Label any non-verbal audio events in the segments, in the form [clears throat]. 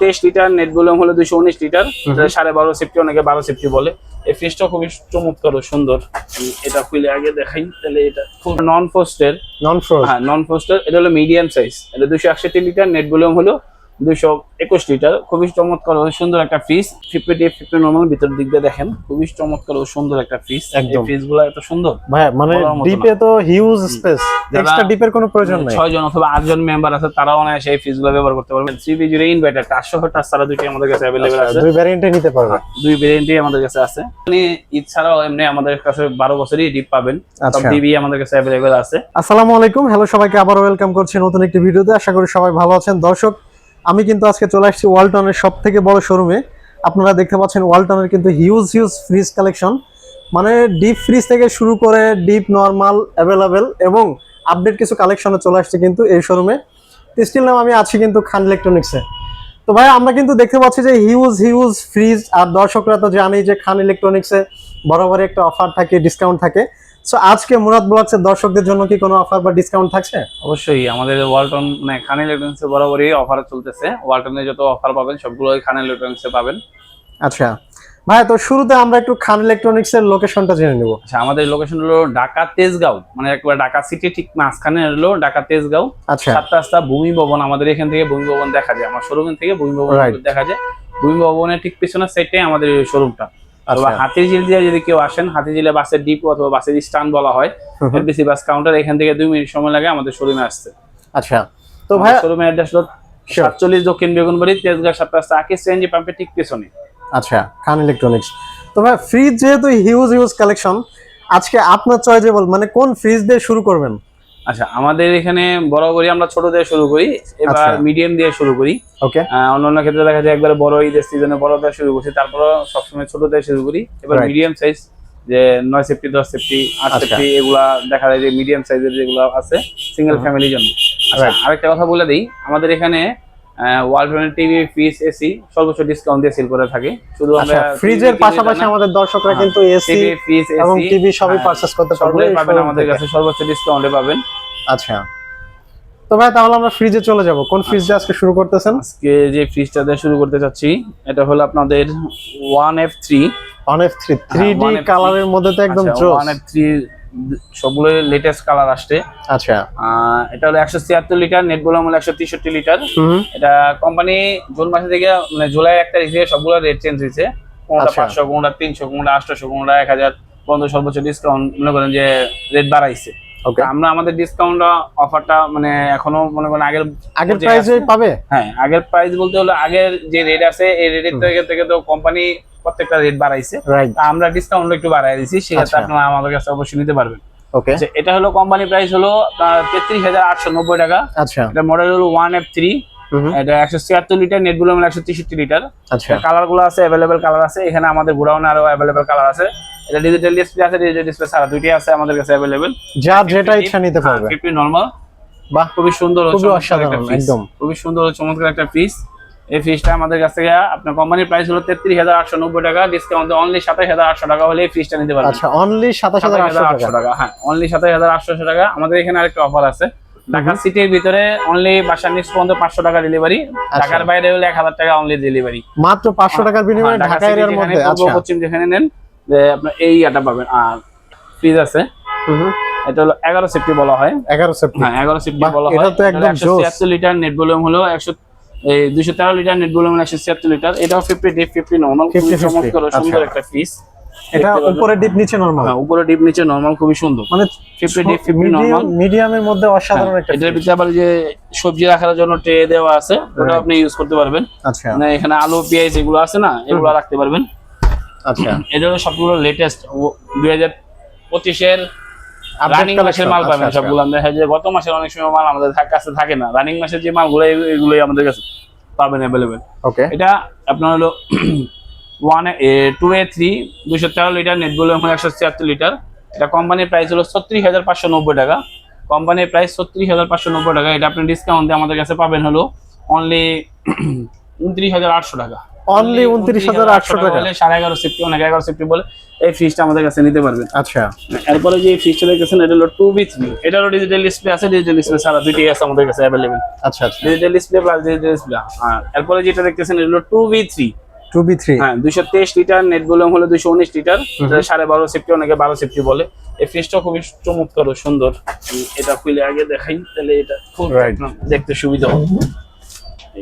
তেইশ litre net volume হলো দুশো উনিশ লিটার সাড়ে বারো সেফটি অনেকে বারো সেফটি বলে। এই ফ্রিজটা খুবই চমৎকার ও সুন্দর। এটা খুলে আগে দেখাই তাহলে এটা খুব নন ফোস্টের নন ফ্রোজ হ্যাঁ নন ফোস্টের এটা হলো মিডিয়াম সাইজ এটা দুশো একষট্টি লিটার নেট ভলিউম হলো দুশো একুশ লিটার খুবই চমৎকার ও সুন্দর একটা fridge fifty D fifty normal ভিতর দিক দিয়ে দেখেন খুবই চমৎকার ও সুন্দর একটা ফ্রিজ একদম। ফ্রিজগুলো এত সুন্দর। ভাই মানে ডিপে তো হিউজ স্পেস এক্সট্রা ডিপের কোনো প্রয়োজন নাই। ছয় জন অথবা আট জন মেম্বার আছে তারাও অনায়াসে এই ফ্রিজগুলো ব্যবহার করতে পারবেন। থ্রি ইনভার্টার চারশো টাচ তারা আমাদের কাছে অ্যাভেলেবেল আচ্ছা, আছে। দুই ভ্যারিয়েন্টে নিতে পারবে। দুই ভেরিয়েন্টই আমাদের কাছে আছে। মানে এমনি আমাদের কাছে বারো বছরই ডিপ পাবেন। সব আচ্ছা। ডিবি আমাদের কাছে অ্যাভেলেবেল আছে। আসসালামু আলাইকুম। হ্যালো সবাইকে আবার ওয়েলকাম করছি নতুন একটি ভিডিওতে। আশা করি সবাই ভালো আছেন। দর্শক আমি কিন্তু আজকে চলে আসছি ওয়ালটনের সব থেকে বড় শোরুমে আপনারা দেখতে পাচ্ছেন ওয়ালটনের কিন্তু হিউজ হিউজ ফ্রিজ কালেকশন মানে ডিপ ফ্রিজ থেকে শুরু করে ডিপ নর্মাল অ্যাভেলেবেল এবং আপডেট কিছু কালেকশনে চলে আসছে কিন্তু এই শোরুমে স্টিল নাম আমি আছি কিন্তু খান ইলেকট্রনিক্সে তো ভাই, আমরা কিন্তু দেখতে পাচ্ছি যে হিউজ হিউজ ফ্রিজ আর দর্শকরা তো জানেই যে খান ইলেকট্রনিক্সে বরাবরই একটা অফার থাকে ডিসকাউন্ট থাকে। সো আজকে মুরাদ ব্লগসের দর্শকদের জন্য কি কোনো অফার বা ডিসকাউন্ট থাকছে? অবশ্যই আমাদের ওয়ালটন মানে খান ইলেকট্রনিক্স বরাবরই অফার চলতেছে। ওয়ালটনে যত অফার পাবেন সবগুলো খান ইলেকট্রনিক্সে পাবেন। আচ্ছা। ভাই তো শুরুতে আমরা একটু খান ইলেকট্রনিক্স এর লোকেশনটা জেনে নেব। আচ্ছা আমাদের লোকেশন হলো ঢাকা তেজগাঁও মানে একবার ঢাকা সিটি ঠিক মাঝখানে হলো ঢাকা তেজগাঁও। আচ্ছা। সাত রাস্তা ভূমি ভবন আমাদের এখান থেকে ভূমি ভবন দেখা যায় আমার শোরুম থেকে ভূমি ভবন দেখা যায়। ভূমি ভবনের ঠিক পিছনের সাইডটাই আমাদের শোরুমটা আচ্ছা। হাতিঝিল দিয়ে যদি কেউ আসেন হাতিঝিলে বাসের ডিপো অথবা বাসের স্ট্যান্ড বলা হয় হুম। বাস কাউন্টার এখান থেকে দুই মিনিট সময় লাগে আমাদের শোরুমে আসতে। আচ্ছা। তো ভাই শোরুমের অ্যাড্রেস হলো. সাতচল্লিশ দক্ষিণ বেগুনবাড়ি তেজগাঁ সাত রাস্তা আকিস সিএনজি পাম্পের ঠিক পেছনে। আচ্ছা খান ইলেকট্রনিক্স তো ভাই ফ্রিজ যেহেতু হিউজ হিউজ কালেকশন আজকে আপনার চয়েজেবল মানে কোন ফ্রিজ দিয়ে শুরু করবেন? আচ্ছা আমাদের এখানে বড় বরাবরই আমরা ছোট দিয়ে শুরু করি এবার আচ্ছা। মিডিয়াম দিয়ে শুরু করি। ওকে অন্যান্য ক্ষেত্রে দেখা যায় একবারে বড় ঈদের সিজনে বড় দিয়ে শুরু করছি তারপরে সবসময় ছোট দিয়ে শুরু করি। এবার মিডিয়াম সাইজ যে নয় সেফটি দশ সেফটি আট আচ্ছা। সেফটি এগুলা দেখা যায় যে মিডিয়াম সাইজের যেগুলো আছে সিঙ্গেল ফ্যামিলির জন্য। আচ্ছা আরেকটা কথা বলে দিই আমাদের এখানে ওয়ালটনের টিভি ফ্রিজ এসি সর্বোচ্চ ডিসকাউন্ট দিয়ে সেল করে থাকে। শুধু আচ্ছা আমরা ফ্রিজের পাশাপাশি আমাদের দর্শকরা হ্যাঁ, কিন্তু এসি ফ্রিজ এবং টিভি সবই পারচেজ করতে পারবে পাবেন আমাদের কাছে সর্বোচ্চ ডিসকাউন্টে পাবেন। আচ্ছা। তো ভাই তাহলে আমরা ফ্রিজে চলে যাব। কোন ফ্রিজ দিয়ে আজকে শুরু করতেছেন? আজকে যে ফ্রিজটা দিয়ে শুরু করতে চাচ্ছি এটা হলো আপনাদের one F three one F three three কালারের মধ্যে তো একদম জোস। ওয়ান এফ থ্রি সবগুলো লেটেস্ট কালার আসছে। আচ্ছা। এটা হলো একশো ছিয়াত্তর লিটার নেট বললাম হলো একশো তেষট্টি লিটার এটা কোম্পানি জুন মাসে থেকে মানে জুলাই এক তারিখ থেকে সবগুলো রেট চেঞ্জ হয়েছে। কোনটা আচ্ছা। পাঁচশো কোনটা তিনশো কোনটা আটশো কোনটা এক হাজার পনেরো সর্বোচ্চ ডিসকাউন্ট মনে করেন যে রেট বাড়াইছে। আমরা আমাদের ডিসকাউন্ট অফারটা মানে এখনও মনে করেন আগের আগের প্রাইসে পাবে? হ্যাঁ আগের প্রাইস বলতে হলো আগের যে রেট আছে এই রেটের। থেকে থেকে তো কোম্পানি প্রত্যেকটা রেট বাড়াইছে। আমরা ডিসকাউন্ট একটু বাড়াই দিছি সেক্ষেত্রে আচ্ছা। আপনারা আমাদের কাছে অবশ্যই নিতে পারবেন। ওকে আচ্ছা, এটা হলো কোম্পানি প্রাইস হলো তেত্রিশ হাজার আটশো নব্বই টাকা। আচ্ছা। এটা মডেল হলো ওয়ান এফ থ্রি এটা একশো ছিয়াত্তর লিটার নেটগুলো একশো তেষট্টি লিটার আচ্ছা। কালারগুলো আছে অ্যাভেলেবেল কালার আছে। এখানে আমাদের আরও অ্যাভেলেবেল কালার আছে। এটা ডিজিটাল ডিসপ্লে আছে ডিজিটাল ডিসপ্লে ছাড়া দুইটাই আছে আমাদের কাছে অ্যাভেলেবেল যার যেটা ইচ্ছা নিতে পারবে। ফিফটি নর্মাল বাহ। খুবই সুন্দর খুবই অসাধারণ। একদম। খুবই সুন্দর চমৎকার একটা পিস এই ফ্রিজটা আমাদের কাছ থেকে আপনার কোম্পানির প্রাইস হলো তেত্রিশ হাজার আটশো নব্বই টাকা। ডিসকাউন্ট অনলি সাতাশ হাজার আটশো টাকা হলে এই ফ্রিজটা নিতে পারবেন। আচ্ছা অনলি সাতাশ হাজার আটশো টাকা। আটশো টাকা হ্যাঁ অনলি সাতাশ হাজার আটশো টাকা। আমাদের এখানে আরেকটা অফার আছে। ঢাকা সিটির ভিতরে অনলি বাসার নিচ পর্যন্ত পাঁচশো টাকা ডেলিভারি আচ্ছা। ঢাকার বাইরে হলে এক হাজার টাকা অনলি ডেলিভারি মাত্র পাঁচশো টাকার বিনিময়ে ঢাকা এরিয়ার মধ্যে? আচ্ছা। পশ্চিম যেখানে নেন যে আপনার এই ইয়াটা পাবেন। আর ফ্রিজ আছে। এটা হলো এগারো সেফটি বলা হয়। এগারো সেপ্টেম্বর হ্যাঁ এগারো সেফটি বলা হয়। এটা তো একদম। ছিয়াত্তর লিটার নেট ভলিউম হলো একশো এই দুশো তেরো লিটার নেট ভলিউম একশো ছিয়াত্তর লিটার এটাও ফিফটি ডিপ ফিফটি নর্মাল 50, সুন্দর। একটা পিস এটা উপরে ডিপ নিচে নরমাল হ্যাঁ উপরে ডিপ নিচে নর্মাল খুবই সুন্দর। মানে fifty deep fifty medium normal মিডিয়ামের মধ্যে অসাধারণ একটা এটার ভিতরে আবার যে সবজি রাখার জন্য ট্রে দেওয়া আছে ওটা আপনি ইউজ করতে পারবেন। আচ্ছা। মানে এখানে আলু পেঁয়াজ এগুলো আছে না এগুলো রাখতে পারবেন। আচ্ছা। এটা হলো সবগুলো লেটেস্ট দুই হাজার পঁচিশের Update রানিং মাসের মাল পাবেন আচ্ছা, আচ্ছা। সবগুলো দেখা যায় গত মাসের অনেক সময় মাল আমাদের কাছে থাকে না। রানিং মাসের যে মালগুলো এগু- এগুলোই আমাদের কাছে পাবেন অ্যাভেলেবেল ওকে এটা আপনার হলো ওয়ান টু এ থ্রি দুশো তেরো লিটার নেটগুলো এখন একশো ছিয়াত্তর লিটার এটা কোম্পানির প্রাইস হলো ছত্রিশ হাজার পাঁচশো নব্বই টাকা। কোম্পানির প্রাইস ছত্রিশ হাজার পাঁচশো নব্বই টাকা। এটা আপনি ডিসকাউন্ট দিয়ে আমাদের কাছে পাবেন হলো অনলি উনত্রিশ হাজার আটশো টাকা। অনলি উনত্রিশ হাজার আটশো টাকা বলে সাড়ে এগারো সেফটি অনেক এগারো সেফটি বলে এই ফ্রিজটা আমাদের কাছে নিতে পারবেন। আচ্ছা। এরপরে যে ফ্রিজটা দেখতেছেন এটা হলো টু বি থ্রি এটারও ডিজিটাল ডিসপ্লে আছে ডিজিটাল ডিসপ্লে সারা দুইটাই আছে আমাদের কাছে অ্যাভেলেবেল আচ্ছা আচ্ছা। Digital display plus digital display আর এরপরে যেটা দেখতেছেন এটা হলো টু বি থ্রি হ্যাঁ লিটার নেট ভলিউম হলো লিটার এটা সেফটি অনেকে বারো সেফটি বলে। এই ফ্রিজটা খুবই চমৎকার ও সুন্দর। এটা খুলে আগে দেখাই তাহলে এটা খুব দেখতে সুবিধা হবে।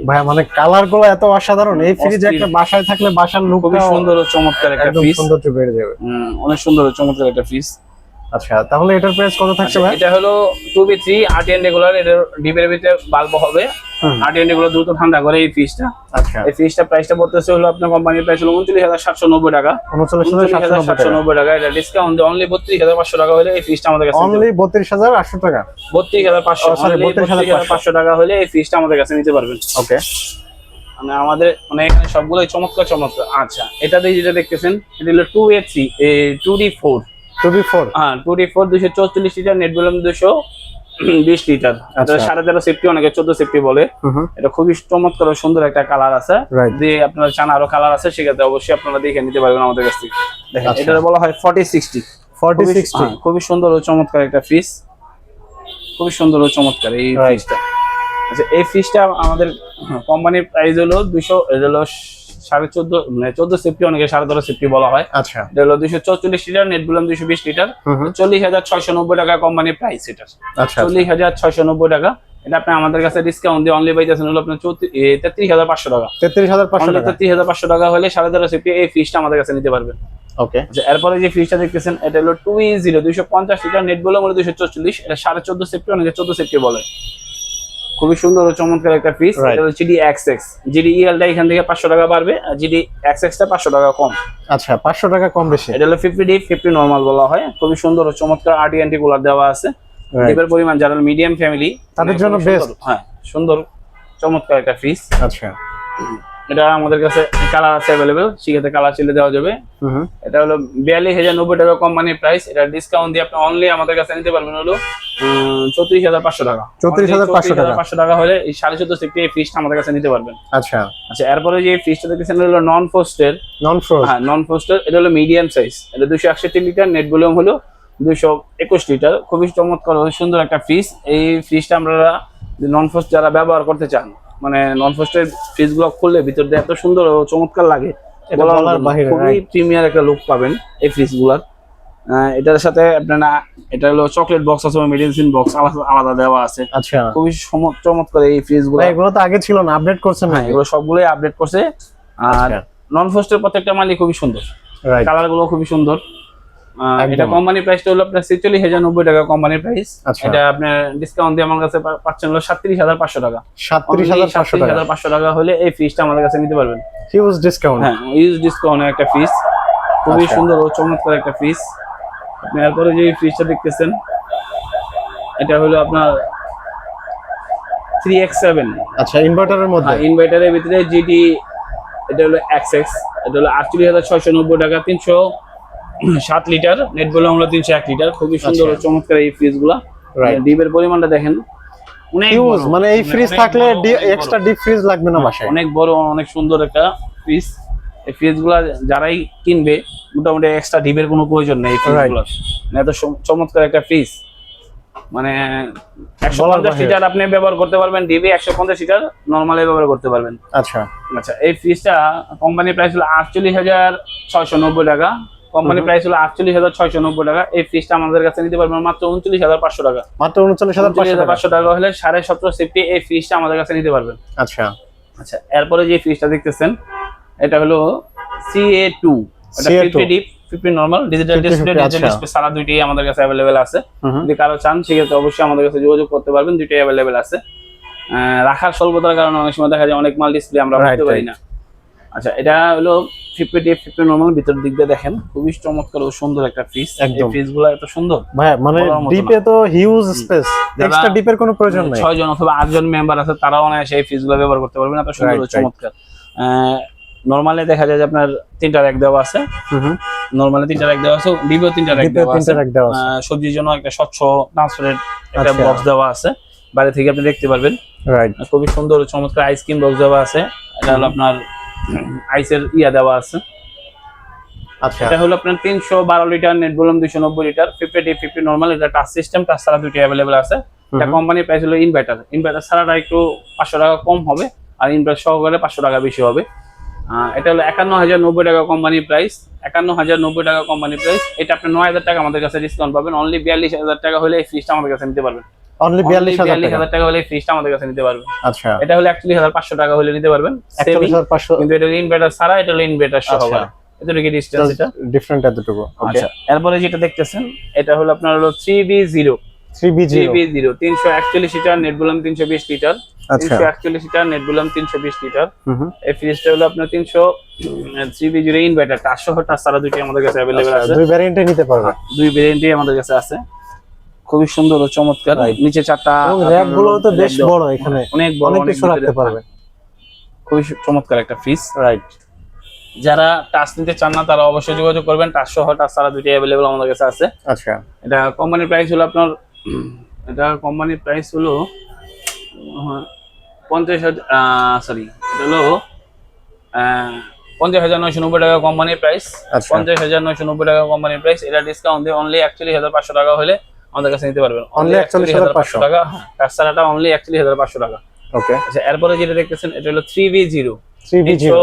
ভাই মানে কালারগুলো এত অসাধারণ। এই ফ্রিজ একটা বাসায় থাকলে বাসার সুন্দর ও চমৎকার একটা ফ্রিজ বেড়ে যাবে। অনেক সুন্দর ও চমৎকার একটা ফ্রিজ আচ্ছা তাহলে এটার প্রাইস কত থাকছে ভাই? এটা হলো two B three RTN regular এটার ডিপের ভিতরে বাল্ব হবে। আরটিএন রেগুলার দ্রুত ঠান্ডা করে এই ফ্রিজটা আচ্ছা। এই ফ্রিজটা প্রাইসটা পড়তেছে হলো আপনার কোম্পানির প্রাইস হলো উনত্রিশ হাজার সাতশো নব্বই টাকা। উনচল্লিশ হাজার উনত্রিশ সাতশো হাজার নব্বই সাতশো টাকা এটা ডিসকাউন্ট অনলি বত্রিশ হাজার পাঁচশো টাকা হলে এই ফ্রিজটা আমাদের কাছে অনলি বত্রিশ হাজার আটশো টাকা? বত্রিশ হাজার পাঁচশো Oh, হাজার 32,500 পাঁচশো টাকা হলে এই ফ্রিজটা আমাদের কাছে নিতে পারবেন। ওকে। মানে আমাদের মানে এখানে সবগুলোই চমৎকার চমৎকার। আচ্ছা এটাতে যেটা দেখতেছেন এটা হলো two A three two D four? Two B four হ্যাঁ লিটার নেট ভলিউম দুশো বিশ লিটার। আচ্ছা। সাড়ে তেরো সেফটি অনেকে চোদ্দ সেফটি বলে। এটা খুবই চমৎকার সুন্দর একটা কালার আছে. যে আপনারা চান আরও কালার আছে সেক্ষেত্রে অবশ্যই আপনারা দেখে নিতে পারবেন আমাদের কাছ থেকে। দেখেন আচ্ছা। এটা বলা হয় ফর্টি সিক্সটি ফর্টি সিক্সটি খুবই সুন্দর ও চমৎকার একটা ফ্রিজ খুবই সুন্দর ও চমৎকার এই Right. আচ্ছা এই ফ্রিজটা আমাদের কোম্পানির প্রাইস হলো দুশো এটা হলো সাড়ে চোদ্দ মানে চোদ্দ সেফটি অনেকে সাড়ে তেরো সেফটি বলা হয়। আচ্ছা। এটা হলো দুশো চৌচল্লিশ লিটার নেট বললাম দুশো বিশ লিটার। চল্লিশ হাজার ছয়শো নব্বই টাকা কোম্পানির প্রাইস এটা। আচ্ছা চল্লিশ হাজার ছয়শো নব্বই টাকা। এটা আপনি আমাদের কাছে ডিসকাউন্ট দিয়ে অনলি পাইতেছেন হলো আপনার তেত্রিশ হাজার পাঁচশো টাকা। তেত্রিশ হাজার পাঁচশো তেত্রিশ হাজার পাঁচশো টাকা হলে সাড়ে তেরো সেফটি এই ফ্রিজটা আমাদের কাছে নিতে পারবেন। ওকে। আচ্ছা এরপরে যে ফ্রিজটা দেখতেছেন এটা হলো টু ই জিরো দুইশো পঞ্চাশ লিটার নেট বলে দুইশো চল্লিশ এটা সাড়ে চোদ্দ সেফটি অনেকে চোদ্দ সেফটি বলে। খুবই সুন্দর ও চমৎকার একটা পিস. এটা হচ্ছে GD X X GD EL টা এখান থেকে পাঁচশো টাকা বাড়বে আর জিডি এক্স এক্সটা পাঁচশো টাকা কম। আচ্ছা পাঁচশো টাকা কম বেশি। এটা হলো ফিফটি ডি ফিফটি নর্মাল বলা হয়। খুবই সুন্দর ও চমৎকার ডি অ্যান্টি কুলার দেওয়া আছে. ডিপের পরিমাণ যারা মিডিয়াম ফ্যামিলি তাদের জন্য বেস্ট হ্যাঁ সুন্দর চমৎকার একটা পিস আচ্ছা। এটা আমাদের কাছে কালার আছে অ্যাভেলেবেল সেক্ষেত্রে কালার চিলে দেওয়া যাবে। এটা হলো বিয়াল্লিশ হাজার নব্বই টাকা কোম্পানির প্রাইস এটা ডিসকাউন্ট দিয়ে আপনি অনলি আমাদের কাছে নিতে পারবেন হলো চৌত্রিশ হাজার পাঁচশো টাকা। 34,500 টাকা। পাঁচশো টাকা হলে এই সাড়ে চোদ্দ সিফটি এই ফ্রিজটা আমাদের কাছে নিতে পারবেন। আচ্ছা। আচ্ছা এরপরে যে ফ্রিজটা দেখেছেন হলো নন ফোস্টের নন ফ্রোজ হ্যাঁ নন ফোস্টার এটা হলো মিডিয়াম সাইজ এটা দুশো একষট্টি লিটার নেট ভলিউম হলো দুশো একুশ লিটার। খুবই চমৎকার সুন্দর একটা ফ্রিজ এই ফ্রিজটা আমরা নন ফোস্ট যারা ব্যবহার করতে চান মানে নন ফোস্টের ফ্রিজগুলো খুললে ভিতর দিয়ে এত সুন্দর ও চমৎকার লাগে। খুবই প্রিমিয়ার একটা লুক পাবেন এই ফ্রিজগুলার। আহ, এটার সাথে আপনার এটা হলো চকলেট বক্স আছে মেডিসিন বক্স আলাদা দেওয়া আছে। আচ্ছা। খুবই চমৎকার এই ফ্রিজগুলো। এগুলো তো আগে ছিল না আপডেট করছে না এগুলো সবগুলোই আপডেট করছে। আর আচ্ছা। নন ফোস্টের প্রত্যেকটা মালই খুবই সুন্দর। কালারগুলো খুবই সুন্দর। এটা কোম্পানির প্রাইসটা হলো আপনার ছেচল্লিশ হাজার নব্বই টাকা কোম্পানির প্রাইস আচ্ছা। এটা আপনার ডিসকাউন্ট দিয়ে আমার কাছে পাচ্ছেন হলো সাতত্রিশ হাজার পাঁচশো টাকা। সাতত্রিশ হাজার সাতত্রিশ টাকা। হাজার পাঁচশো টাকা হলে এই ফ্রিজটা আমাদের কাছে নিতে পারবেন। হিউজ ডিসকাউন্ট হ্যাঁ ইউজ ডিসকাউন্ট একটা ফ্রিজ খুবই আচ্ছা। সুন্দর ও চমৎকার একটা ফ্রিজ আপনি এরপরে যে ফ্রিজটা দেখতেছেন এটা হলো আপনার থ্রি এক্স সেভেন আচ্ছা ইনভার্টারের মধ্যে? ইনভার্টারের ভিতরে জিটি এটা হলো এক্সএক্স এটা হলো আটচল্লিশ হাজার ছয়শো নব্বই টাকা তিনশো [clears throat] সাত লিটার নেট বলে আমরা তিনশো এক লিটার খুবই সুন্দর আচ্ছা। চমৎকার এই ফ্রিজগুলা। Right. ডিপের পরিমাণটা দেখেন অনেক মানে এই ফ্রিজ থাকলে এক্সট্রা ডিপ ফ্রিজ লাগবে না বাসায়? অনেক বড় অনেক সুন্দর একটা ফ্রিজ এই ফ্রিজগুলা যারাই কিনবে মোটামুটি এক্সট্রা ডিপের কোনো প্রয়োজন নেই মানে এত চমৎকার একটা ফ্রিজ মানে একশো পঞ্চাশ লিটার আপনি ব্যবহার করতে পারবেন ডিবি একশো পঞ্চাশ লিটার নর্মালি ব্যবহার করতে পারবেন। আচ্ছা। আচ্ছা এই ফ্রিজটা কোম্পানির প্রাইস হলো আটচল্লিশ হাজার ছয়শো নব্বই টাকা। প্রাইস হলো আটচল্লিশ হাজার ছয়শো নব্বই টাকা। এই ফ্রিজটা আমাদের কাছে নিতে পারবেন মাত্র উনচল্লিশ হাজার পাঁচশো টাকা। মাত্র উনচল্লিশ হাজার পাঁচশো টাকা। হলে সাড়ে সতেরো সেফটি এই ফ্রিজটা আমাদের কাছে নিতে পারবেন। আচ্ছা। আচ্ছা এরপরে যে ফ্রিজটা দেখতেছেন এটা হলো C A two fifty deep fifty normal digital display digital. Display সারা দুইটাই আমাদের কাছে অ্যাভেলেবেল আছে। যদি কারও চান সেক্ষেত্রে অবশ্যই আমাদের কাছে যোগাযোগ করতে পারবেন দুইটাই অ্যাভেলেবেল আছে। রাখার স্বল্পতার কারণে অনেক সময় দেখা যায় অনেক মাল ডিসপ্লে আমরা রাখতে পারি না। আচ্ছা এটা হলো ফিফটি ফিফটি নর্মাল ভিতর দিক দিয়ে দেখেন। খুবই চমৎকার ও সুন্দর একটা এই একদম। ফ্রিজগুলো এত সুন্দর। ভাই মানে ডিপে তো হিউজ স্পেস এক্সট্রা ডিপের কোনো প্রয়োজন নাই। ছয় জন অথবা আট জন মেম্বার আছে তারাও অনায়াসে এই ফ্রিজগুলো ব্যবহার করতে পারবেন এত সুন্দর ও চমৎকার। নর্মালি দেখা যায় যে আপনার তিনটা র্যাক দেওয়া আছে। নর্মালি তিনটা র্যাক দেওয়া আছে ডিপেও তিনটা র্যাক দেওয়া আছে। সবজির জন্য একটা স্বচ্ছ ট্রান্সপারেন্ট একটা আচ্ছা। বক্স দেওয়া আছে। বাইরে থেকে আপনি দেখতে পারবেন। রাইট খুবই সুন্দর চমৎকার আইসক্রিম বক্স দেওয়া আছে। এটা হলো আপনার আইসের ইয়া দেওয়া আছে। আচ্ছা। এটা হলো আপনার তিনশো বারো লিটার নেট দুইশো নব্বই litre fifty D fifty normal এটা টাচ সিস্টেম টাচ ছাড়া দুইটি অ্যাভেলেবেল আছে। এটা। কোম্পানির প্রাইস হলো ইনভার্টার ইনভার্টার ছাড়াটা একটু পাঁচশো টাকা কম হবে আর ইনভার্টার সহকারে পাঁচশো টাকা বেশি হবে। এটা হলো একান্ন হাজার নব্বই টাকা কোম্পানির প্রাইস একান্ন হাজার নব্বই টাকা কোম্পানির প্রাইস এটা আপনি নয় হাজার টাকা আমাদের কাছে ডিসকাউন্ট পাবেন। অনলি বিয়াল্লিশ হাজার টাকা হলে এই ফ্রিজটা আমাদের কাছে নিতে পারবেন। অনলি বিয়াল্লিশ হাজার বিয়াল্লিশ টাকা। টাকা হলে ফ্রিজটা আমাদের কাছে নিতে পারবেন আচ্ছা। এটা হলো একচল্লিশ হাজার পাঁচশো টাকা হলে নিতে পারবেন। একচল্লিশ Semi, হাজার পাঁচশো। কিন্তু এটা ইনভার্টার ছাড়া এটা হলো ইনভার্টার আচ্ছা। এতটুকু ডিস্টেন্স এটা। ডিফারেন্ট এতটুকু। আচ্ছা। এরপরে যেটা দেখতেছেন এটা হলো আপনার হলো three B zero three B three zero B zero তিনশো একচল্লিশ লিটার নেট তিনশো বিশ লিটার। আচ্ছা। Litre net litre. এই ফ্রিজটা হলো আপনার তিনশো থ্রি বি জিরো ইনভার্টার আমাদের কাছে আচ্ছা, আছে। দুই ভ্যারিয়েন্টে নিতে পারবে। দুই ভেরিয়েন্টই আমাদের কাছে আছে। খুবই সুন্দর ও চমৎকার। নিচে চারটা র্যাকগুলো তো বেশ বড় এখানে। অনেক বড় অনেক কিছু রাখতে পারবে। খুবই চমৎকার একটা ফ্রিজ রাইট যারা টাচ নিতে চান না তারা অবশ্যই যোগাযোগ করবেন। টাচ সহ টাচ সারা দুইটি অ্যাভেলেবেল আমাদের কাছে আছে। আচ্ছা। এটা কোম্পানির প্রাইস হলো আপনার এটা কোম্পানির প্রাইস হলো পঞ্চাশ হাজার সরি এটা হলো পঞ্চাশ হাজার নয়শো নব্বই টাকা কোম্পানির প্রাইস আচ্ছা। পঞ্চাশ হাজার নয়শো নব্বই টাকা কোম্পানির প্রাইস এটা ডিসকাউন্ট দিয়ে অনলি একচল্লিশ হাজার পাঁচশো টাকা হলে আমাদের কাছে নিতে পারবেন। Only 41,500 টাকা। তাছাড়াটা অনলি একচল্লিশ হাজার পাঁচশো টাকা। ওকে আচ্ছা এরপরে যেটা দেখতেছেন এটা হলো থ্রি বি জিরো থ্রি তিনশো জিরো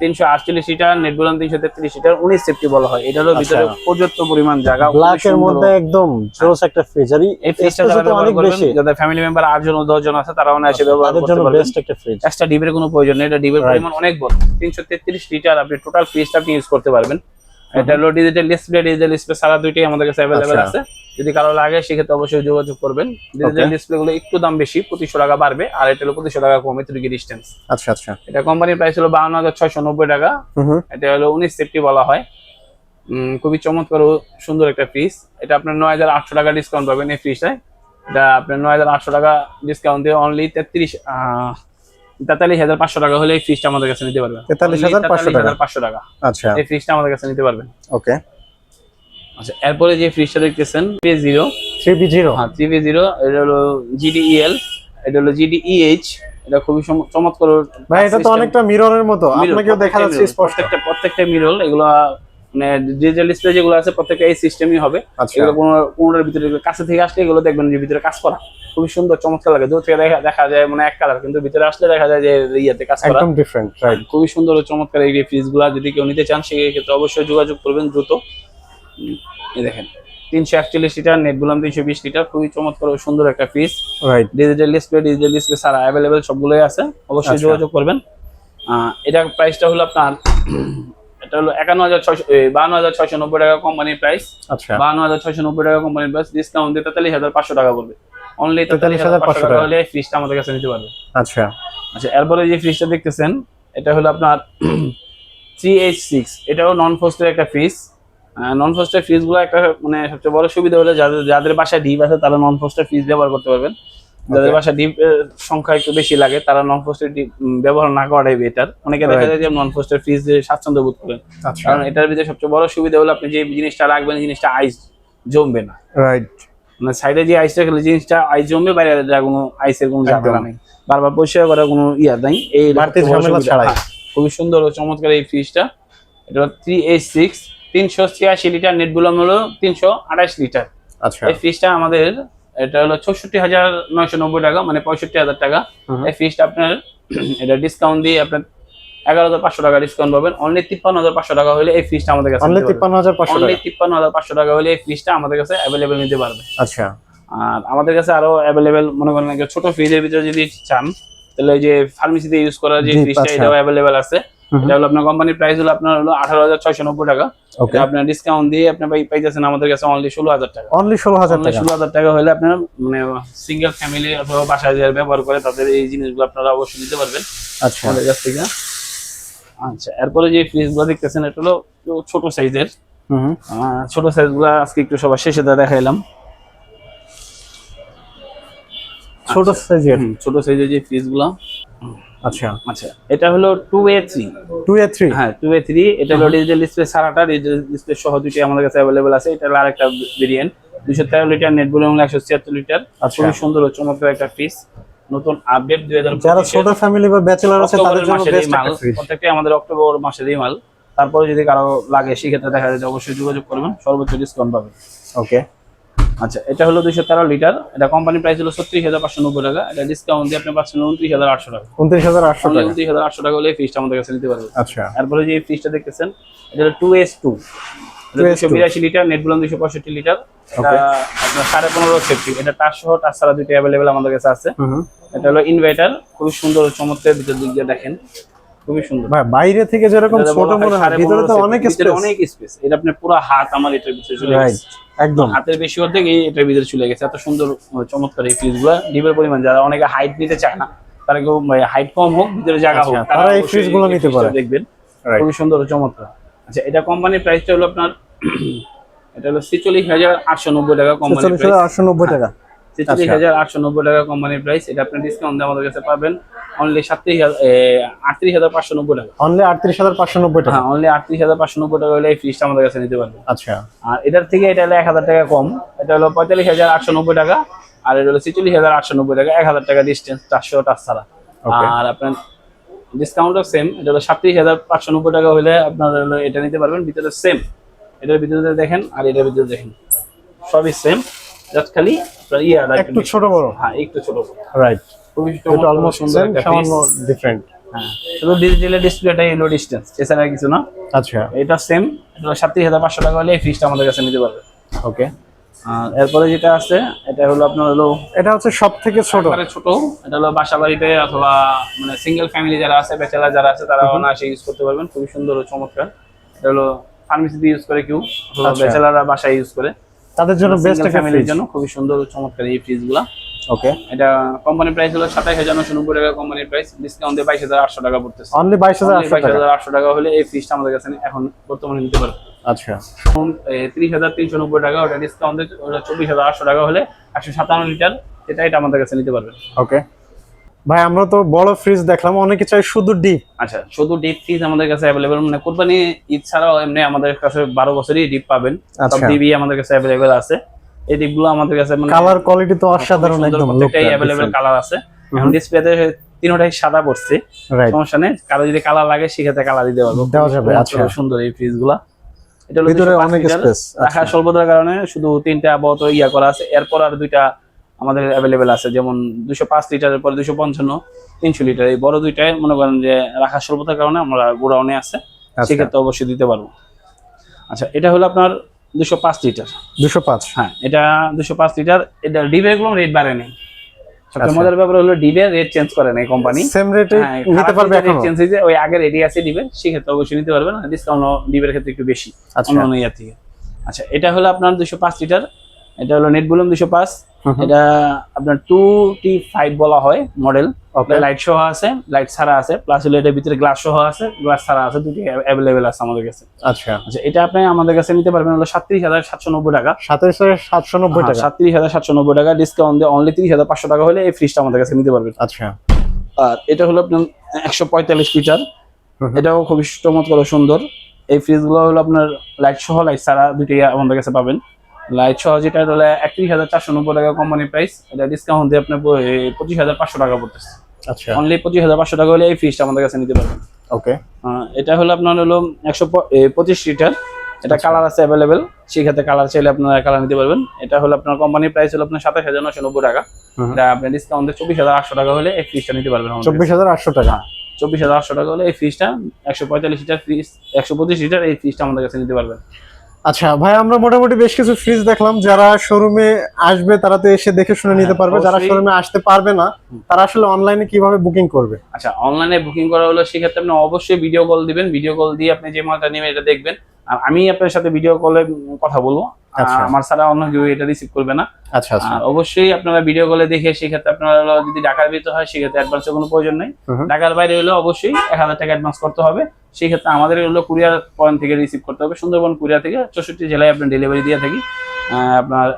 তিনশো আটচল্লিশ লিটার নেট বললাম তিনশো তেত্রিশ লিটার উনিশ সেফটি বলা হয়। এটা হলো ভিতরে আচ্ছা। পর্যাপ্ত পরিমাণ জায়গা ব্ল্যাক এর মধ্যে একদম জোস একটা ফ্রিজ আর এই ফ্রিজটা যারা অনেক বেশি। যাদের ফ্যামিলি মেম্বার আট জন দশ জন আছে তারা এসে ব্যবহার করতে পারবেন। বেস্ট একটা ফ্রিজ এক্সট্রা ডিবের কোনো প্রয়োজন নেই এটা ডিবের পরিমাণ অনেক বড়। তিনশো তেত্রিশ লিটার আপনি টোটাল ফ্রিজটা আপনি ইউজ করতে পারবেন। এটা হলো ডিজিটাল ডিসপ্লে ডিজিটাল ডিসপ্লে সারা দুইটাই আমাদের কাছে অ্যাভেলেবেল আচ্ছা। আছে। যদি কারও লাগে সেক্ষেত্রে অবশ্যই যোগাযোগ করবেন। ডিজিটাল ডিসপ্লে গুলো একটু দাম বেশি পঁচিশশো টাকা বাড়বে আর এটা হলো পঁচিশশো টাকা কমে ত্রিকি ডিস্টেন্স আচ্ছা আচ্ছা। এটা কোম্পানির প্রাইস হলো বাউন্ন হাজার ছয়শো নব্বই টাকা। এটা হলো উনিশ সেফটি বলা হয়। খুবই চমৎকার সুন্দর একটা ফ্রিজ এটা আপনার নয় হাজার আটশো টাকা ডিসকাউন্ট পাবেন এই ফ্রিজটায় এটা আপনার নয় হাজার আটশো টাকা ডিসকাউন্ট দিয়ে অনলি তেত্রিশ তেতাল্লিশ হাজার পাঁচশো টাকা হলে এই ফ্রিজটা আমাদের কাছে নিতে পারবেন 43,500 টাকা। পাঁচশো টাকা। আচ্ছা। এই ফ্রিজটা আমাদের কাছে নিতে পারবেন ওকে। আচ্ছা এরপরে যে ফ্রিজটা দেখতেছেন P zero three B zero হ্যাঁ থ্রি পি জিরো এটা হলো জিডিইএল এটা হলো জিডিইএইচ এটা খুবই চমৎকার ভাই এটা তো অনেকটা মিররের মতো। আপনাকেও দেখা যাচ্ছে স্পষ্ট প্রত্যেকটা প্রত্যেকটা মিরল এগুলো মানে ডিজিটাল ডিসপ্লে যেগুলো আছে প্রত্যেকটা এই সিস্টেমই হবে। আচ্ছা। এগুলো কোনো কোনোটার ভিতরে কাছে থেকে আসলে এগুলো দেখবেন যে ভিতরে কাজ করা। খুবই সুন্দর চমৎকার লাগে। দূর থেকে দেখা দেখা যায় মানে এক কালার কিন্তু ভিতরে আসলে দেখা যায় যে ইয়েতে কাজ করা একদম ডিফারেন্ট রাইট খুবই সুন্দর ও চমৎকার এই ফ্রিজগুলা যদি কেউ নিতে চান সেই ক্ষেত্রে অবশ্যই যোগাযোগ করবেন দ্রুত। এই দেখেন তিনশো একচল্লিশ লিটার নেট বললাম তিনশো বিশ লিটার খুবই চমৎকার ও সুন্দর একটা fridge right digital display digital display সারা অ্যাভেলেবেল সবগুলোই আছে অবশ্যই আচ্ছা। যোগাযোগ করবেন। এটার প্রাইসটা হলো আপনার এটা হলো একান্ন হাজার ছয়শো বান্ন হাজার ছয়শো নব্বই টাকা কোম্পানির প্রাইস আচ্ছা। বান্ন হাজার ছয়শো নব্বই টাকা কোম্পানির প্রাইস ডিসকাউন্ট দিয়ে তেতাল্লিশ হাজার পাঁচশো টাকা পড়বে। অনলি তেতাল্লিশ হাজার পাঁচশো টাকা। হলে ফ্রিজটা আমাদের কাছে নিতে পারবে। আচ্ছা। আচ্ছা এরপরে যে ফ্রিজটা দেখতেছেন এটা হলো আপনার থ্রি এইচ সিক্স এটাও নন ফোস্টের একটা ফ্রিজ নন ফোস্টের ফ্রিজগুলো একটা মানে সবচেয়ে বড় সুবিধা হলো যাদের যাদের বাসায় ডিপ আছে তারা নন ফোস্টের ফ্রিজ ব্যবহার করতে পারবেন। যাদের. বাসায় ডিপ সংখ্যা একটু বেশি লাগে তারা নন ফোস্টের ডিপ ব্যবহার না করাই বেটার অনেকে দেখা যায় যে নন ফোস্টের ফ্রিজ স্বাচ্ছন্দ্য বোধ করেন। আচ্ছা। কারণ এটার ভিতরে সবচেয়ে বড় সুবিধা হলো আপনি যে জিনিসটা রাখবেন জিনিসটা আইস জমবে না। রাইট মানে সাইডে যে আইসটা খেলে জিনিসটা আইস জমবে বাইরে কোনো আইসের কোনো ঝামেলা। নেই। বারবার পরিষ্কার করার কোনো ইয়া নাই। এই। হ্যাঁ, খুবই সুন্দর ও চমৎকার এই ফ্রিজটা এটা থ্রি এইচ সিক্স তিনশো ছিয়াশি লিটার নেট বুলাম হলো তিনশো আঠাশ লিটার আচ্ছা। এই ফ্রিজটা আমাদের এটা হলো চৌষট্টি হাজার নয়শো নব্বই টাকা মানে পঁয়ষট্টি হাজার টাকা। এই ফ্রিজটা আপনার [clears throat] এটা ডিসকাউন্ট দিয়ে আপনার এগারো হাজার পাঁচশো টাকা ডিসকাউন্ট পাবেন। অনলি তিপ্পান্ন হাজার পাঁচশো টাকা হলে এই ফ্রিজটা আমাদের কাছে অনলি তিপ্পান্ন হাজার পাঁচশো অনলি তিপ্পান্ন হাজার পাঁচশো টাকা হলে এই ফ্রিজটা আমাদের কাছে অ্যাভেলেবেল নিতে পারবে। আচ্ছা। আর আমাদের কাছে আরও অ্যাভেলেবেল মনে করেন ছোট ফ্রিজের ভিতরে যদি চান তাহলে যে ফার্মেসিতে ইউজ করা যে ফ্রিজটা আচ্ছা। এটাও অ্যাভেলেবেল আছে। এটা হলো আপনার কোম্পানির প্রাইস হলো আপনার হলো আঠারো হাজার ছয়শো নব্বই টাকা। আপনার ডিসকাউন্ট দিয়ে আপনি পাই- পাইতেছেন আমাদের কাছে অনলি ষোলো হাজার টাকা। অনলি ষোলো হাজার অনলি ষোলো হাজার টাকা হলে আপনার মানে সিঙ্গেল ফ্যামিলি অথবা বাসায় যারা ব্যবহার করে তাদের এই জিনিসগুলো আপনারা অবশ্যই নিতে পারবেন। আচ্ছা। আমাদের কাছ থেকে। আচ্ছা এরপরে যে ফ্রিজগুলো দেখতেছেন এটা হলো ছোট সাইজের ছোট সাইজগুলো আজকে একটু সবার শেষে দেখাইলাম। ছোট সাইজের ছোট সাইজের যে ফ্রিজগুলো আচ্ছা। আচ্ছা এটা হলো two A three two A three হ্যাঁ টু এ থ্রি এটা হলো ডিজিটাল ডিসপ্লে সারাটা ডিজিটাল ডিসপ্লে সহ দুটি আমাদের কাছে অ্যাভেলেবেল আছে। এটা হলো আরেকটা ভেরিয়েন্ট দুশো তেরো লিটার নেট বলে একশো ছিয়াত্তর লিটার আচ্ছা। খুবই সুন্দর চমৎকার একটা ফ্রিজ নতুন আপডেট দুই হাজার যারা ছোট ফ্যামিলি বা ব্যাচেলার আছে তাদের জন্য বেস্ট মাল প্রত্যেকটাই আমাদের অক্টোবর মাসেরই মাল তারপরে যদি কারও লাগে সেক্ষেত্রে দেখা যায় অবশ্যই যোগাযোগ করবেন সর্বোচ্চ ডিসকাউন্ট পাবেন। ওকে আচ্ছা এটা হলো দুইশো তেরো লিটার এটা কোম্পানি প্রাইস হলো ছত্রিশ হাজার পাঁচশো নব্বই টাকা। এটা ডিসকাউন্ট দিয়ে আপনি পাচ্ছেন উনত্রিশ হাজার আটশো টাকা। উনত্রিশ হাজার আটশো টাকা। উনত্রিশ হাজার আটশো টাকা হলে ফ্রিজটা আমাদের কাছে নিতে পারবেন। আচ্ছা। তারপরে যে ফ্রিজটা দেখতেছেন এটা হলো টু এস টু 2S2 দুশো বিরাশি লিটার নেট বলুন দুশো পঁয়ষট্টি লিটার। আপনার সাড়ে পনেরো সেফটি। এটা টাচ সহ ছাড়া দুইটা অ্যাভেলেবেল আমাদের কাছে আছে। এটা হলো ইনভার্টার খুবই সুন্দর চমৎকার ভিতর দিক দিয়ে দেখেন। খুবই সুন্দর। বাইরে থেকে যেরকম ছোট মনে হয় ভিতরে তো অনেক স্পেস অনেক স্পেস এটা আপনার পুরো হাত আমার এটার ভিতরে চলে গেছে। একদম। হাতের বেশি অর্ধেক এই এটার ভিতরে চলে গেছে। এত সুন্দর চমৎকার এই ফ্রিজগুলো ডিপের পরিমাণ যারা অনেকে হাইট নিতে চায় না তারা কেউ হাইট কম হোক ভিতরে জায়গা হোক আচ্ছা, তারা এই ফ্রিজগুলো নিতে পারে। দেখবেন। খুবই সুন্দর চমৎকার। আচ্ছা এটা কোম্পানির প্রাইসটা হলো আপনার এটা হলো ছেচল্লিশ হাজার আটশো নব্বই টাকা কোম্পানির আটশো নব্বই টাকা। ছেচল্লিশ। হাজার আটশো নব্বই টাকা কোম্পানির প্রাইস এটা আপনি ডিসকাউন্ট আমাদের কাছে পাবেন অনলি সাতত্রিশ আটত্রিশ হাজার পাঁচশো নব্বই টাকা। অনলি আটত্রিশ হাজার পাঁচশো নব্বই টাকা। হ্যাঁ অনলি আটত্রিশ হাজার পাঁচশো নব্বই টাকা হলে এই ফ্রিজটা আমাদের কাছে নিতে পারবেন। আচ্ছা। আর এটার থেকে এটা হলো এক হাজার টাকা কম। এটা হলো পঁয়তাল্লিশ হাজার আটশো নব্বই টাকা। আর এটা হলো ছেচল্লিশ হাজার আটশো নব্বই টাকা। এক হাজার টাকা ডিস্টেন্স চারশো টাচ ছাড়া। আর আপনার ডিসকাউন্টও সেম এটা হলো সাতত্রিশ হাজার পাঁচশো নব্বই টাকা হলে আপনার হলো এটা নিতে পারবেন। ভিতরে সেম এটার ভিতরে দেখেন আর এটার ভিতরে দেখেন। সবই সেম জাস্ট খালি আপনার ইয়ে একটু ছোট বড়। হ্যাঁ একটু ছোট বড়। রাইট খুবই অলমোস্ট সুন্দর সামান্য ডিফারেন্ট হ্যাঁ শুধু ডিজিটাল ডিসপ্লেটাই লো ডিস্টেন্স এছাড়া কিছু না। আচ্ছা। এটা সেম এটা সাতত্রিশ হাজার পাঁচশো টাকা হলে এই ফিসটা আমাদের কাছে নিতে পারবে। ওকে আর এরপরে যেটা আছে এটা হলো আপনার হলো এটা হচ্ছে সব থেকে ছোট ছোট। এটা হলো বাসা বাড়িতে অথবা মানে সিঙ্গেল ফ্যামিলি যারা আছে ব্যাচেলার যারা আছে তারা অনায়াসে ইউজ করতে পারবেন। খুবই সুন্দর ও চমৎকার। এটা হলো ফার্মেসিতে ইউজ করে কেউ অথবা আচ্ছা। ব্যাচেলাররা বাসায় ইউজ করে। তাদের জন্য বেস্ট ফ্যামিলির জন্য খুবই সুন্দর ও চমৎকার এই ফ্রিজগুলা ওকে এটা কোম্পানির প্রাইস হলো সাতাশ হাজার নশো নব্বই টাকা কোম্পানির প্রাইস ডিসকাউন্ট দিয়ে বাইশ হাজার আটশো টাকা পড়তেছে। অনলি বাইশ হাজার আটশো টাকা। হলে এই ফ্রিজটা আমাদের কাছে এখন বর্তমানে নিতে পারবে। আচ্ছা। ত্রিশ হাজার তিনশো নব্বই টাকা ওটা ডিসকাউন্ট ওটা চব্বিশ হাজার আটশো টাকা হলে একশো সাতান্ন লিটার এটা এটা আমাদের কাছে নিতে পারবেন। ওকে। ভাই আমরা তো বড় ফ্রিজ দেখলাম অনেকে চাই শুধু ডিপ আচ্ছা শুধু ডিপ ফ্রিজ আমাদের কাছে অ্যাভেলেবেল মানে কোরবানি ঈদ ছাড়াও এমনি আমাদের কাছে বারো বছরই ডিপ পাবেন। সব আচ্ছা। আমাদের কাছে অ্যাভেলেবেল আছে। এই ডিপগুলো আমাদের কাছে মানে কালার কোয়ালিটি তো অসাধারণ খুব একদম প্রত্যেকটাই অ্যাভেলেবেল কালার আছে। এখন ডিসপ্লেতে তিনটাই সাদা পড়ছে। সমস্যা নেই কারও যদি কালার লাগে সেক্ষেত্রে কালার দিতে পারব। দেওয়া যাবে, আচ্ছা। সুন্দর এই ফ্রিজগুলা এটা ভিতরে অনেক লিটার। রাখার স্বল্পতার কারণে শুধু তিনটা আবহাওয়া ইয়া করা আছে। এরপর আর দুইটা আমাদের অ্যাভেলেবেল আছে। যেমন দুশো পাঁচ লিটারের পরে দুশো পঞ্চান্ন তিনশো লিটার। এই বড় দুইটাই মনে করেন যে রাখার স্বল্পতার কারণে আমরা গোডাউনে আছে। আচ্ছা। সেক্ষেত্রে অবশ্যই দিতে পারব। আচ্ছা এটা হলো আপনার দুশো পাঁচ লিটার। দুশো পাঁচ। হ্যাঁ এটা দুশো পাঁচ লিটার। এটা কোনো রেট বাড়ে নেই। সবচেয়ে আচ্ছা। মজার ব্যাপার হলো ডিবে রেট চেঞ্জ করে না এই কোম্পানি সেম রেটে নিতে পারবে এখন। চেঞ্জ হয়েছে ওই আগের রেডি আছে ডিবে সেক্ষেত্রে অবশ্যই নিতে পারবেন ডিসকাউন্ট ডিবের ক্ষেত্রে একটু বেশি। আচ্ছা। অন্য অন্য ইয়ার থেকে। আচ্ছা এটা হলো আপনার দুশো পাঁচ লিটার এটা হলো নেট বলুন দুশো পাঁচ। হুম। এটা আপনার টু টি ফাইভ বলা হয় মডেল. লাইট সহ আছে লাইট ছাড়া আছে প্লাস হলো এটার ভিতরে গ্লাস সহ আছে গ্লাস ছাড়া আছে দুটি অ্যাভেলেবেল আছে আমাদের কাছে। আচ্ছা। আচ্ছা এটা আপনি আমাদের কাছে নিতে পারবেন হলো সাতত্রিশ হাজার সাতশো নব্বই টাকা। সাতাইশ হাজার সাতশো নব্বই টাকা? সাতত্রিশ হাজার সাতশো নব্বই টাকা ডিসকাউন্ট দিয়ে অনলি তিরিশ হাজার পাঁচশো টাকা হলে এই ফ্রিজটা আমাদের কাছে নিতে পারবেন। আচ্ছা। আর এটা হলো আপনার একশো পঁয়তাল্লিশ লিটার হুম। এটাও খুবই চমৎকার ও সুন্দর। এই ফ্রিজগুলো হলো আপনার লাইট সহ লাইট ছাড়া দুটি আমাদের কাছে পাবেন। লাইট সহ যেটা হলো একত্রিশ হাজার চারশো নব্বই টাকা কোম্পানির প্রাইস এটা ডিসকাউন্ট দিয়ে আপনার পঁচিশ হাজার পাঁচশো টাকা পড়তেছে। আচ্ছা। অনলি পঁচিশ হাজার পাঁচশো টাকা হলে এই ফ্রিজটা আমাদের কাছে নিতে পারবেন। ওকে এটা হলো আপনার হলো একশো পঁচিশ লিটার এটা কালার আছে অ্যাভেলেবেল সেক্ষেত্রে কালার চাইলে আপনারা কালার নিতে পারবেন। এটা হলো আপনার কোম্পানির প্রাইস হলো আপনার সাতাশ হাজার নশো নব্বই টাকা। এটা আপনি ডিসকাউন্টে চব্বিশ হাজার আটশো টাকা হলে এই ফ্রিজটা নিতে পারবেন চব্বিশ হাজার আটশো টাকা। চব্বিশ হাজার আটশো টাকা হলে এই ফ্রিজটা একশো পঁয়তাল্লিশ লিটার ফ্রিজ একশো পঁচিশ লিটার এই ফ্রিজটা আমাদের কাছে নিতে পারবেন। আচ্ছা ভাই আমরা মোটামুটি বেশ কিছু ফ্রিজ দেখলাম। যারা শোরুমে আসবে তারা তো এসে দেখে শুনে নিতে হ্যাঁ, পারবে। যারা। শোরুমে আসতে পারবে না তারা আসলে অনলাইনে কীভাবে বুকিং করবে? আচ্ছা অনলাইনে বুকিং করা হলো সেক্ষেত্রে আপনি অবশ্যই ভিডিও কল দিবেন। ভিডিও কল দিয়ে আপনি যে মালটা নেবেন এটা দেখবেন। আর আমি আপনার সাথে ভিডিও কলে কথা বলব। আমার ছাড়া অন্য কেউ এটা রিসিভ করবে না। আচ্ছা আচ্ছা। অবশ্যই আপনারা ভিডিও কলে দেখে সেক্ষেত্রে আপনারা যদি ঢাকার ভিতরে হয় সেক্ষেত্রে অ্যাডভান্সের কোনো প্রয়োজন নেই। ঢাকার বাইরে হলে অবশ্যই এক হাজার টাকা অ্যাডভান্স করতে হবে। সেক্ষেত্রে আমাদের হলো কুরিয়ার পয়েন্ট থেকে রিসিভ করতে হবে। সুন্দরবন কুরিয়ার থেকে চৌষট্টি জেলায় আপনার ডেলিভারি দিয়ে থাকি। আপনার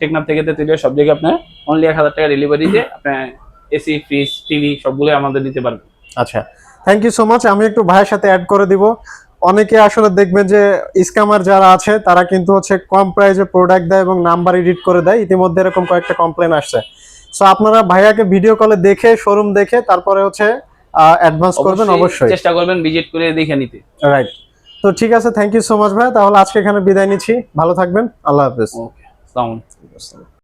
টেকনাফ থেকে তেতুলিয়া সব জায়গায় আপনার অনলি এক হাজার টাকা ডেলিভারি দিয়ে আপনার এসি ফ্রিজ টিভি সবগুলোই আমাদের দিতে পারবেন আচ্ছা। থ্যাংক ইউ সো মাচ আমি একটু ভাইয়ের সাথে অ্যাড করে দিব। অনেকে আসলে দেখবেন যে স্ক্যামার যারা আছে তারা কিন্তু হচ্ছে কম প্রাইসে প্রোডাক্ট দেয় এবং নাম্বার এডিট করে দেয়। ইতিমধ্যে এরকম কয়েকটা কমপ্লেন আসছে। সো আপনারা ভাইয়াকে ভিডিও কলে দেখে শোরুম দেখে তারপরে হচ্ছে অ্যাডভান্স করবেন অবশ্যই। চেষ্টা করবেন ভিজিট করে দেখে নিতে। রাইট তো ঠিক আছে থ্যাংক ইউ সো মাচ ভাই তাহলে আজকে এখানে বিদায় নিচ্ছি। ভালো থাকবেন। আল্লাহ হাফেজ। ওকে আসসালামু আলাইকুম।